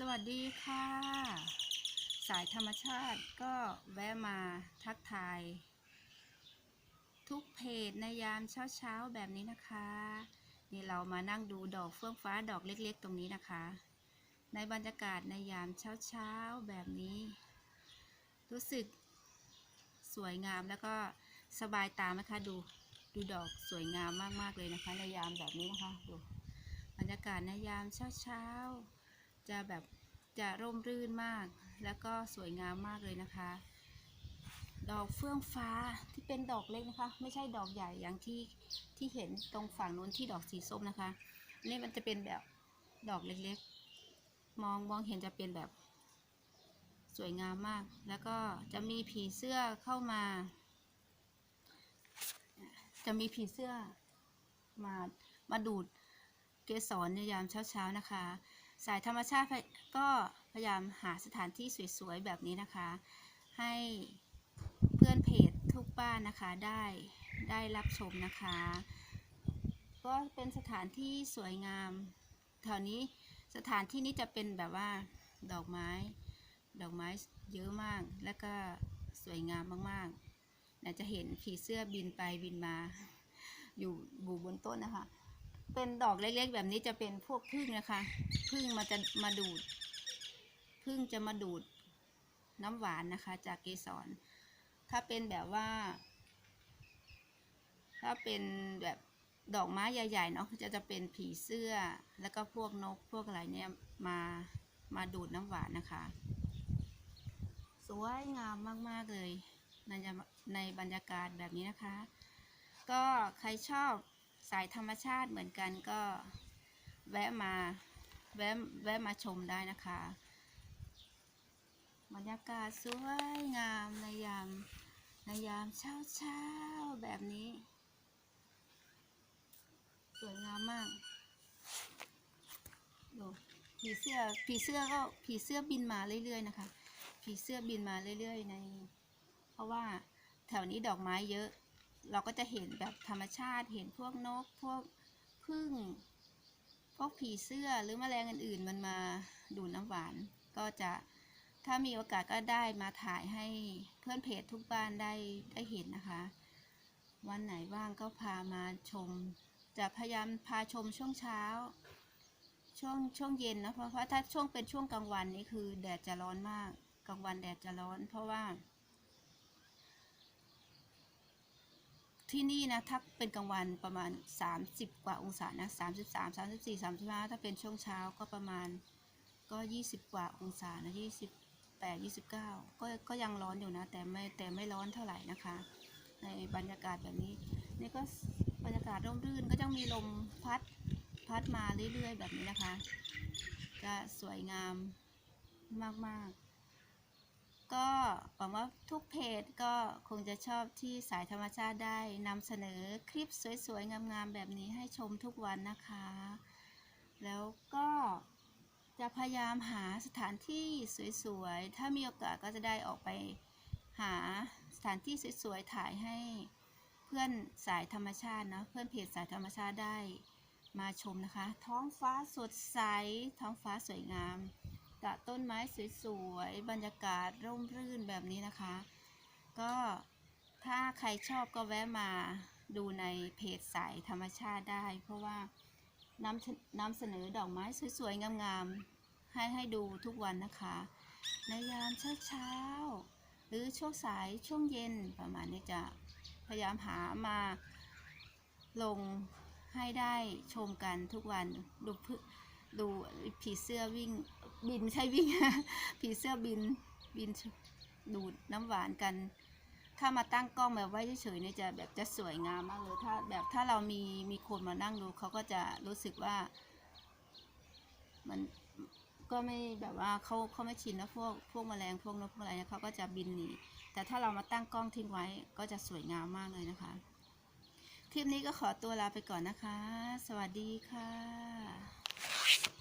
สวัสดีค่ะ สายธรรมชาติก็แวะมาทักทาย ทุกเพจในยามเช้าๆแบบนี้นะคะ นี่เรามานั่งดูดอกเฟื่องฟ้าดอกเล็กๆ ตรงนี้นะคะ ในบรรยากาศในยามเช้าๆแบบนี้ รู้สึกสวยงามแล้วก็สบายตาไหมคะดูดูดอกสวยงามมากๆเลยนะคะ ในยามแบบนี้นะคะดูบรรยากาศในยามเช้าๆ จะแบบจะร่มรื่นมาก แล้วก็สวยงามมากเลยนะคะ ดอกเฟื่องฟ้าที่เป็นดอกเล็กนะคะ ไม่ใช่ดอกใหญ่อย่างที่ที่เห็นตรงฝั่งนู้นที่ดอกสีส้มนะคะนนี่มันจะเป็นแบบดอกเล็กๆ มองมองเห็นจะเป็นแบบสวยงามมาก แล้วก็จะมีผีเสื้อเข้ามา จะมีผีเสื้อมามาดูดเกสรในยามเช้าๆนะคะ สายธรรมชาติก็พยายามหาสถานที่สวยๆแบบนี้นะคะ ให้เพื่อนเพจทุกบ้านนะคะได้ได้รับชมนะคะ ก็เป็นสถานที่สวยงามแถวนี้สถานที่นี้จะเป็นแบบว่าดอกไม้ ดอกไม้เยอะมากแล้วก็สวยงามมากๆน่าจะเห็นผีเสื้อบินไปบินมา อยู่บูบนต้นนะคะ เป็นดอกเล็กๆ แบบนี้จะเป็นพวกพึ่งนะคะพึ่งมาจะมาดูดพึ่งจะมาดูดน้ำหวานนะคะ จากเกสร ถ้าเป็นแบบว่า ถ้าเป็นแบบดอกไม้ใหญ่ๆเนาะจะจะเป็นผีเสื้อแล้วก็พวกนกพวกอะไรเนี่ยมามาดูดน้ำหวานนะคะ สวยงามมากๆเลยในในบรรยากาศแบบนี้นะคะ ก็ใครชอบ สายธรรมชาติเหมือนกันก็แวะมาแวะแวะมาชมได้นะคะบรรยากาศสวยงามในยามในยามเช้าเช้าแบบนี้ สวยงามมากดูผีเสื้อผีเสื้อก็ผีเสื้อบินมาเรื่อยๆนะคะผีเสื้อบินมาเรื่อยๆใน เพราะว่าแถวนี้ดอกไม้เยอะ เราก็จะเห็นแบบธรรมชาติเห็นพวกนกพวกพึ่ง พวกผีเสื้อหรือแมลงอื่นๆ มันมาดูดน้ำหวาน ก็จะถ้ามีโอกาสก็ได้มาถ่ายให้เพื่อนเพจทุกบ้านได้ได้เห็นนะคะ วันไหนว่างก็พามาชม จะพยายามพาชมช่วงเช้า ช่วงช่วงเย็นนะเพราะว่าถ้าช่วงเป็นช่วงกลางวันนี่คือแดดจะร้อนมากกลางวันแดดจะร้อน เพราะว่า ที่นี่นะถ้าเป็นกลางวันประมาณ 30 กว่าองศานะ33 34 35 ถ้าเป็นช่วงเช้าก็ประมาณก็ 20 กว่าองศานะ28 29 ก็ก็ยังร้อนอยู่นะ แต่ไม่แต่ไม่ร้อนเท่าไหร่นะคะ ในบรรยากาศแบบนี้ นี่ก็บรรยากาศร่มรื่นก็จะมีลมพัดพัดมาเรื่อยๆ แบบนี้นะคะ จะสวยงามมากๆ ก็หวังว่าทุกเพจก็คงจะชอบที่สายธรรมชาติได้นำเสนอคลิปสวยๆ งามๆ แบบนี้ให้ชมทุกวันนะคะ แล้วก็จะพยายามหาสถานที่สวยๆ ถ้ามีโอกาสก็จะได้ออกไปหาสถานที่สวยๆ ถ่ายให้เพื่อนสายธรรมชาตินะเพื่อนเพจสายธรรมชาติได้มาชมนะคะ ท้องฟ้าสดใส ท้องฟ้าสวยงาม กะต้นไม้สวยๆ บรรยากาศร่มรื่นแบบนี้นะคะ ก็ถ้าใครชอบก็แวะมาดูในเพจสายธรรมชาติได้ เพราะว่านำนำเสนอดอกไม้สวยๆ งามๆ ให้ให้ดูทุกวันนะคะ ในยามเช้าๆ หรือช่วงสายช่วงเย็นประมาณนี้จะพยายามหามาลงให้ได้ชมกันทุกวันดูพึ่ ดูผีเสื้อวิ่งบินไม่ใช่วิ่ง ผีเสื้อบินบินดูดน้ำหวานกัน ถ้ามาตั้งกล้องแบบไว้เฉยๆเนี่ยจะแบบจะสวยงามมากเลยถ้าแบบถ้าเรามีมีคนมานั่งดูเขาก็จะรู้สึกว่า มันก็ไม่แบบว่าเขาเขาไม่ชินนะพวกพวกแมลงพวกนกพวกอะไรเนี่ยเขาก็จะบินหนีแต่ถ้าเรามาตั้งกล้องทิ้งไว้ก็จะสวยงามมากเลยนะคะ คลิปนี้ก็ขอตัวลาไปก่อนนะคะ สวัสดีค่ะ よし。